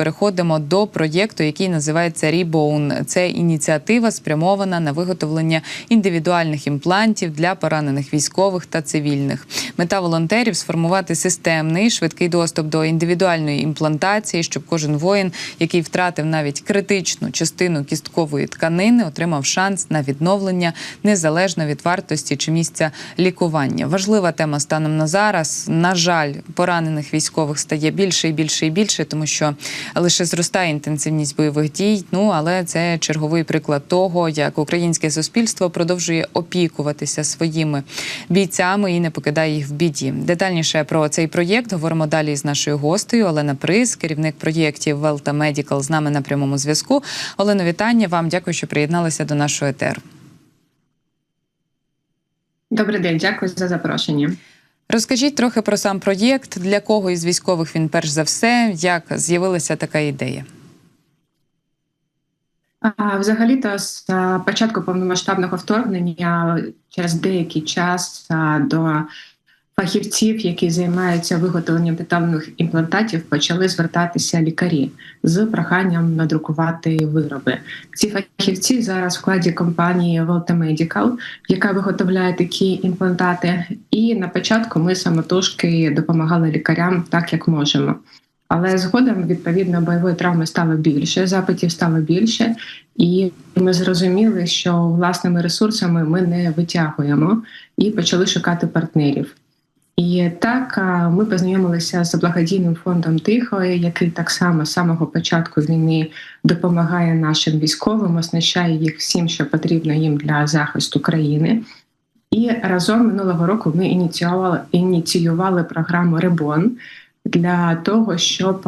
переходимо до проєкту, який називається Rebown. Це ініціатива спрямована на виготовлення індивідуальних імплантів для поранених військових та цивільних. Мета волонтерів сформувати системний швидкий доступ до індивідуальної імплантації, щоб кожен воїн, який втратив навіть критичну частину кісткової тканини, отримав шанс на відновлення незалежно від вартості чи місця лікування. Важлива тема станом на зараз. На жаль, поранених військових стає більше і більше і більше, тому що лише зростає інтенсивність бойових дій. Ну але це черговий приклад того, як українське суспільство продовжує опікуватися своїми бійцями і не покидає їх в біді. Детальніше про цей проєкт говоримо далі з нашою гостею Олена Приз, керівник проєктів Велта Медікал з нами на прямому зв'язку. Олено, вітання вам. Дякую, що приєдналися до нашого етеру. Добрий день, дякую за запрошення. Розкажіть трохи про сам проєкт, для кого із військових він перш за все, як з'явилася така ідея? Взагалі-то з початку повномасштабного вторгнення через деякий час до фахівців, які займаються виготовленням титанових імплантатів, почали звертатися лікарі з проханням надрукувати вироби. Ці фахівці зараз в складі компанії Volta Medical, яка виготовляє такі імплантати. І на початку ми самотужки допомагали лікарям так, як можемо. Але згодом відповідно бойової травми стало більше, запитів стало більше, і ми зрозуміли, що власними ресурсами ми не витягуємо і почали шукати партнерів. І так ми познайомилися з благодійним фондом Тихо, який так само з самого початку війни допомагає нашим військовим, оснащає їх всім, що потрібно їм для захисту країни. І разом минулого року ми ініціювали ініціювали програму Ребон для того, щоб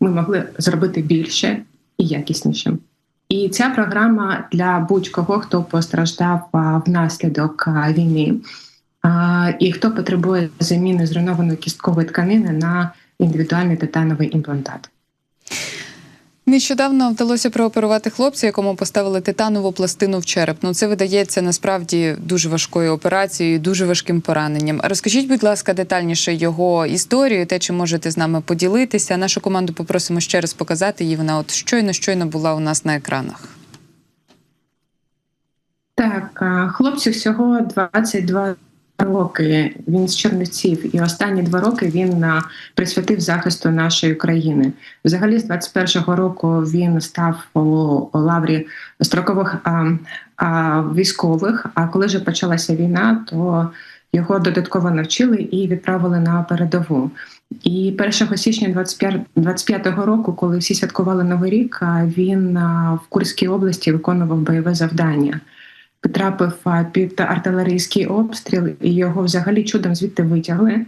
ми могли зробити більше і якісніше. І ця програма для будь-кого, хто постраждав внаслідок війни, і хто потребує заміни зруйнованої кісткової тканини на індивідуальний титановий імплантат. Нещодавно вдалося прооперувати хлопця, якому поставили титанову пластину в череп. Ну це видається насправді дуже важкою операцією, дуже важким пораненням. Розкажіть, будь ласка, детальніше його історію, те, чи можете з нами поділитися. Нашу команду попросимо ще раз показати її. Вона от щойно щойно була у нас на екранах. Так, хлопцю всього 22 роки. Він з Чернівців, і останні два роки він присвятив захисту нашої країни. Взагалі, з 21-го року він став у лаврі строкових а, а, військових. А коли вже почалася війна, то його додатково навчили і відправили на передову. І 1 січня 25 року, коли всі святкували новий рік, він в Курській області виконував бойове завдання потрапив під артилерійський обстріл, і його взагалі чудом звідти витягли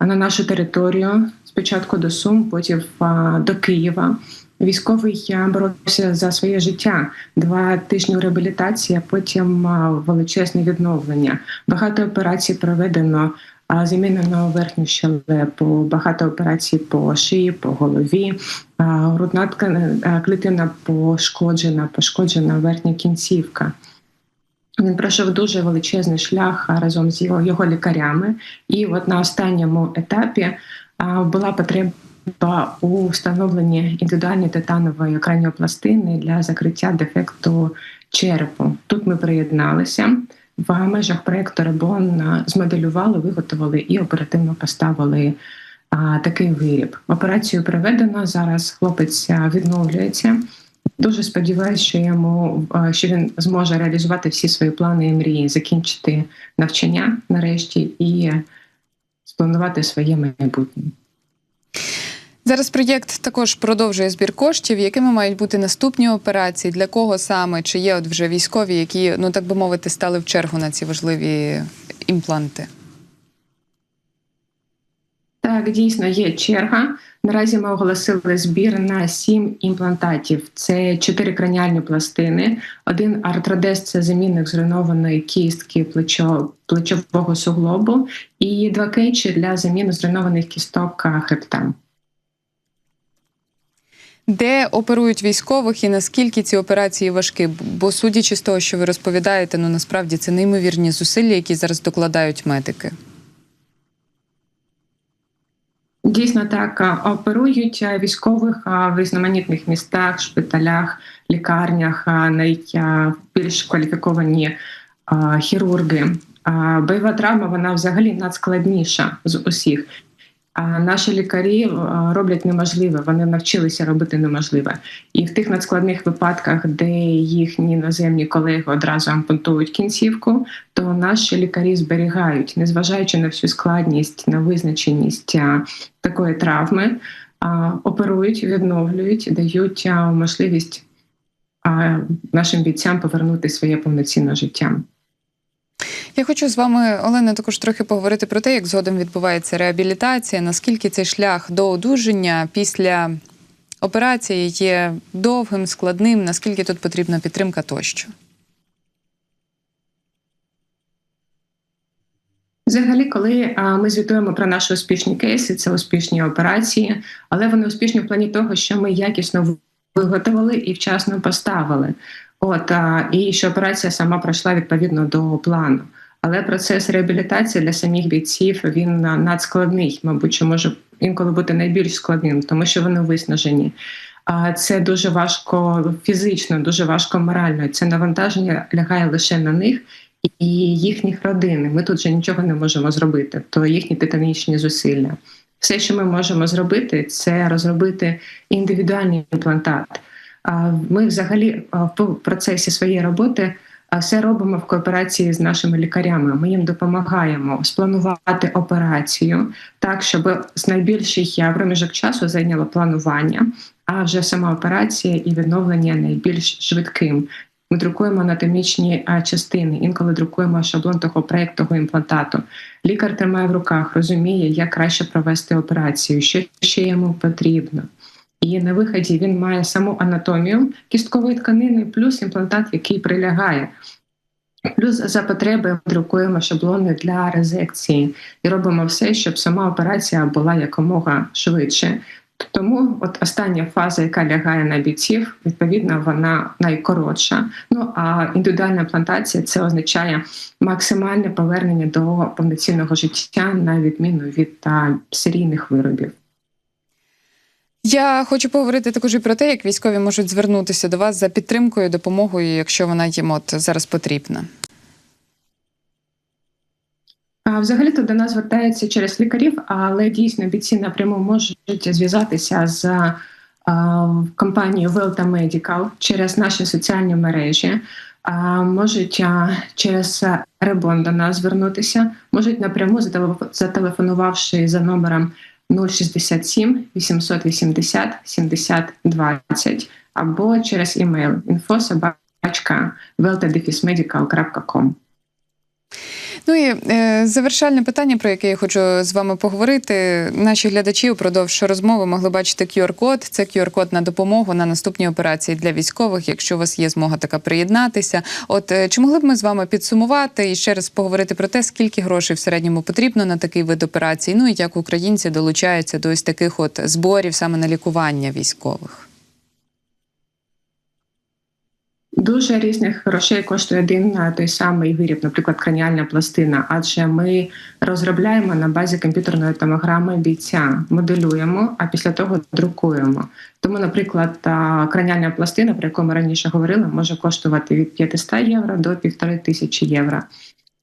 на нашу територію. Спочатку до Сум, потім до Києва. Військовий боровся за своє життя. Два тижні реабілітації, а потім величезне відновлення. Багато операцій проведено. Замінено верхню щелепу, багато операцій по шиї, по голові, грудна клітина пошкоджена, пошкоджена верхня кінцівка. Він пройшов дуже величезний шлях разом з його його лікарями, і от на останньому етапі була потреба у встановленні індивідуальної титанової краніопластини для закриття дефекту черепу. Тут ми приєдналися в межах проєкту Ребон змоделювали, виготовили і оперативно поставили а, такий виріб. Операцію проведено зараз. Хлопець відновлюється. Дуже сподіваюся, що йому що він зможе реалізувати всі свої плани і мрії, закінчити навчання нарешті і спланувати своє майбутнє. Зараз проєкт також продовжує збір коштів. Якими мають бути наступні операції? Для кого саме? Чи є от вже військові, які, ну так би мовити, стали в чергу на ці важливі імпланти? Так, дійсно є черга. Наразі ми оголосили збір на сім імплантатів. Це чотири краніальні пластини, один артродез це замінник зруйнованої кістки плечо, плечового суглобу, і два кейчі для заміни зруйнованих кісток хребта. Де оперують військових і наскільки ці операції важкі? Бо судячи з того, що ви розповідаєте, ну насправді це неймовірні зусилля, які зараз докладають медики. Дійсно так оперують військових в різноманітних містах, шпиталях, лікарнях, найбільш кваліфіковані хірурги. Бойова травма вона взагалі надскладніша з усіх. Наші лікарі роблять неможливе, вони навчилися робити неможливе. І в тих надскладних випадках, де їхні іноземні колеги одразу ампутують кінцівку, то наші лікарі зберігають, незважаючи на всю складність, на визначеність такої травми, оперують, відновлюють, дають можливість нашим бійцям повернути своє повноцінне життя. Я хочу з вами, Олена, також трохи поговорити про те, як згодом відбувається реабілітація, наскільки цей шлях до одужання після операції є довгим, складним, наскільки тут потрібна підтримка тощо. Взагалі, коли ми звітуємо про наші успішні кейси, це успішні операції, але вони успішні в плані того, що ми якісно виготовили і вчасно поставили. От і що операція сама пройшла відповідно до плану. Але процес реабілітації для самих бійців він надскладний, мабуть, що може інколи бути найбільш складним, тому що вони виснажені. А це дуже важко фізично, дуже важко морально. Це навантаження лягає лише на них і їхніх родин. Ми тут же нічого не можемо зробити, то їхні титанічні зусилля. Все, що ми можемо зробити, це розробити індивідуальний імплантат. Ми взагалі в процесі своєї роботи все робимо в кооперації з нашими лікарями. Ми їм допомагаємо спланувати операцію так, щоб з найбільший проміжок часу зайняло планування, а вже сама операція і відновлення найбільш швидким. Ми друкуємо анатомічні частини, інколи друкуємо шаблон того проєктного імплантату. Лікар тримає в руках, розуміє, як краще провести операцію, що ще йому потрібно. І на виході він має саму анатомію кісткової тканини, плюс імплантат, який прилягає. Плюс за потреби друкуємо шаблони для резекції і робимо все, щоб сама операція була якомога швидше. Тому от остання фаза, яка лягає на бійців, відповідно, вона найкоротша. Ну а індивідуальна імплантація це означає максимальне повернення до повноцінного життя на відміну від а, серійних виробів. Я хочу поговорити також і про те, як військові можуть звернутися до вас за підтримкою, допомогою, якщо вона їм от зараз потрібна. Взагалі то до нас звертаються через лікарів, але дійсно бійці напряму можуть зв'язатися з компанією Велта Medical через наші соціальні мережі, можуть через Ребон до нас звернутися, можуть напряму зателефонувавши за номером 067 880 70 20 або через імейл info.veltadefismedical.com. Ну і е, завершальне питання, про яке я хочу з вами поговорити. Наші глядачі упродовж розмови могли бачити QR-код. Це QR-код на допомогу на наступні операції для військових, якщо у вас є змога така приєднатися. От е, чи могли б ми з вами підсумувати і ще раз поговорити про те, скільки грошей в середньому потрібно на такий вид операцій? Ну і як українці долучаються до ось таких от зборів саме на лікування військових? Дуже різних грошей коштує один той самий виріб, наприклад, краніальна пластина. Адже ми розробляємо на базі комп'ютерної томограми бійця, моделюємо, а після того друкуємо. Тому, наприклад, краніальна пластина, про яку ми раніше говорили, може коштувати від 500 євро до 1500 євро.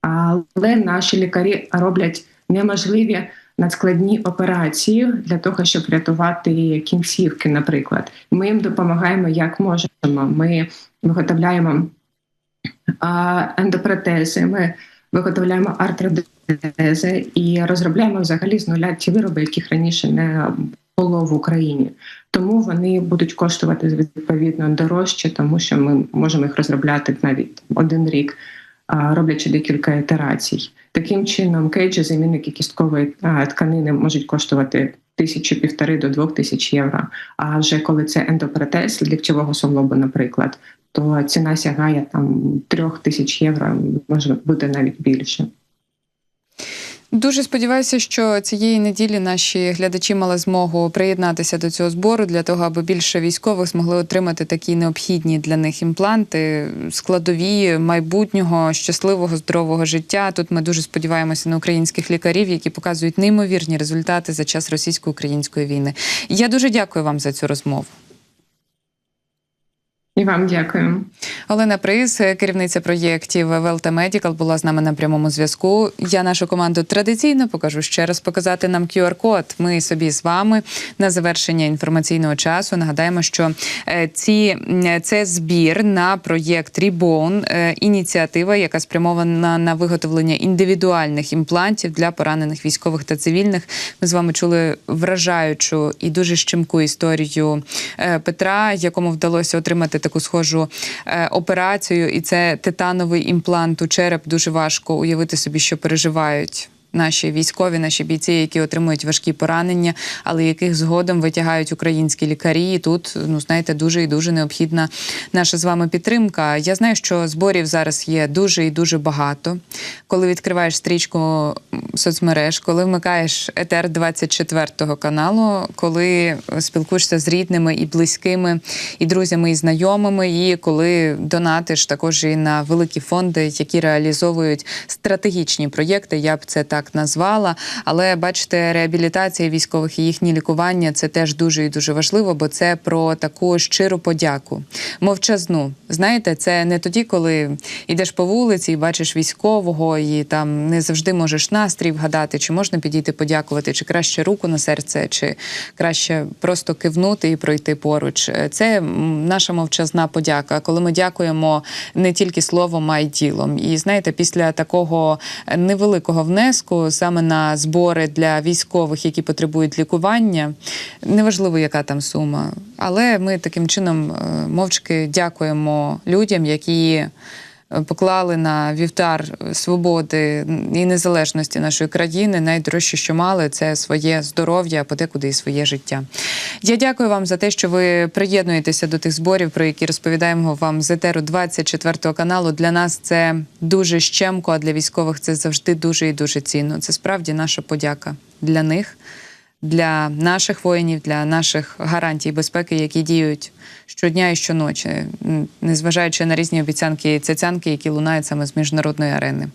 Але наші лікарі роблять неможливі надскладні операції для того, щоб врятувати кінцівки. Наприклад, ми їм допомагаємо як можемо. Ми виготовляємо ендопротези, ми виготовляємо артродези і розробляємо взагалі з нуля ті вироби, яких раніше не було в Україні. Тому вони будуть коштувати відповідно дорожче, тому що ми можемо їх розробляти навіть один рік, роблячи декілька ітерацій. Таким чином, кейджі, замінники кісткової тканини можуть коштувати тисячу півтори до двох тисяч євро. А вже коли це ендопротез лікчевого суглобу, наприклад, то ціна сягає там трьох тисяч євро, може бути навіть більше. Дуже сподіваюся, що цієї неділі наші глядачі мали змогу приєднатися до цього збору для того, аби більше військових змогли отримати такі необхідні для них імпланти, складові майбутнього щасливого здорового життя. Тут ми дуже сподіваємося на українських лікарів, які показують неймовірні результати за час російсько-української війни. Я дуже дякую вам за цю розмову. І вам дякую. Олена Приз, керівниця проєктів Велта Медікал, була з нами на прямому зв'язку. Я нашу команду традиційно покажу ще раз показати нам QR-код. Ми собі з вами на завершення інформаційного часу. Нагадаємо, що е, ці це збір на проєкт Reborn, е, ініціатива, яка спрямована на виготовлення індивідуальних імплантів для поранених військових та цивільних. Ми з вами чули вражаючу і дуже щемку історію е, Петра, якому вдалося отримати таку схожу е, операцію, і це титановий імплант у череп. Дуже важко уявити собі, що переживають. Наші військові, наші бійці, які отримують важкі поранення, але яких згодом витягають українські лікарі. І тут, ну знаєте, дуже і дуже необхідна наша з вами підтримка. Я знаю, що зборів зараз є дуже і дуже багато. Коли відкриваєш стрічку соцмереж, коли вмикаєш етер 24 каналу, коли спілкуєшся з рідними і близькими, і друзями, і знайомими, і коли донатиш також і на великі фонди, які реалізовують стратегічні проєкти, я б це так назвала. Але бачите, реабілітація військових і їхнє лікування це теж дуже і дуже важливо, бо це про таку щиру подяку, мовчазну. Знаєте, це не тоді, коли йдеш по вулиці і бачиш військового, і там не завжди можеш настрій вгадати, чи можна підійти подякувати, чи краще руку на серце, чи краще просто кивнути і пройти поруч. Це наша мовчазна подяка, коли ми дякуємо не тільки словом, а й ділом. І знаєте, після такого невеликого внеску саме на збори для військових, які потребують лікування, неважливо, яка там сума, але ми таким чином е, мовчки дякуємо людям, які поклали на вівтар свободи і незалежності нашої країни. Найдорожче, що мали, це своє здоров'я, подекуди і своє життя. Я дякую вам за те, що ви приєднуєтеся до тих зборів, про які розповідаємо вам з етеру 24 каналу. Для нас це дуже щемко, а для військових це завжди дуже і дуже цінно. Це справді наша подяка для них. Для наших воїнів, для наших гарантій безпеки, які діють щодня і щоночі, незважаючи на різні обіцянки і цяцянки, які лунають саме з міжнародної арени.